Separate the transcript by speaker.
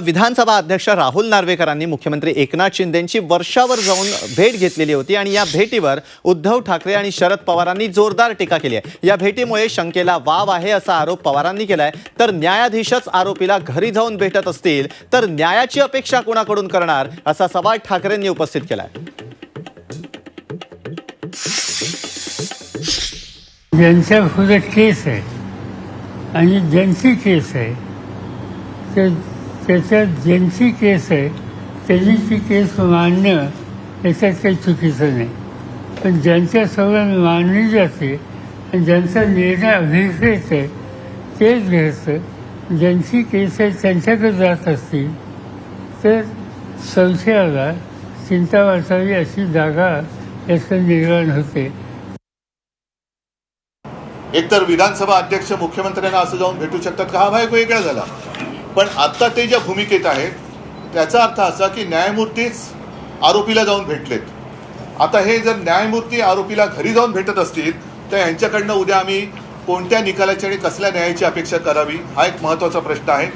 Speaker 1: विधानसभा अध्यक्ष राहुल नार्वेकरांनी मुख्यमंत्री एकनाथ शिंदेंची वर्षावर जाऊन भेट घेतलेली होती आणि या भेटीवर उद्धव ठाकरे आणि शरद पवारांनी जोरदार टीका केली आहे. या भेटीमुळे शंकेला वाव आहे असा आरोप पवारांनी केलाय. तर न्यायाधीशच आरोपीला घरी जाऊन भेटत असतील तर न्यायाची अपेक्षा कोणाकडून करणार असा सवाल ठाकरेंनी उपस्थित केलाय.
Speaker 2: ज्यांच्या केस आहे आणि ज्यांची केस आहे ते त्याच्यात ज्यांची केस आहे त्यांनी ती केस मांडणं याच्यात काही चुकीचं नाही. पण ज्यांच्या सगळं मानली जाते आणि ज्यांचा निर्णय अभिप्रेत आहे तेच घ्यायचं ज्यांची केस आहे त्यांच्याकडे जात असतील तर संशयाला चिंता वाचावी अशी जागा याचं निर्माण होते.
Speaker 3: एकतर विधानसभा अध्यक्ष मुख्यमंत्र्यांना असं जाऊन भेटू शकतात का? हा भाई वेगळा झाला. पण आत्ता ते ज्या भूमिकेत आहेत त्याचा अर्थ असा की न्यायमूर्तीच आरोपीला जाऊन भेटलेत. आता हे जर न्यायमूर्ती आरोपीला घरी जाऊन भेटत असतील तर यांच्याकडनं उद्या आम्ही कोणत्या निकालाची आणि कसल्या न्यायाची अपेक्षा करावी हा एक महत्त्वाचा प्रश्न आहे.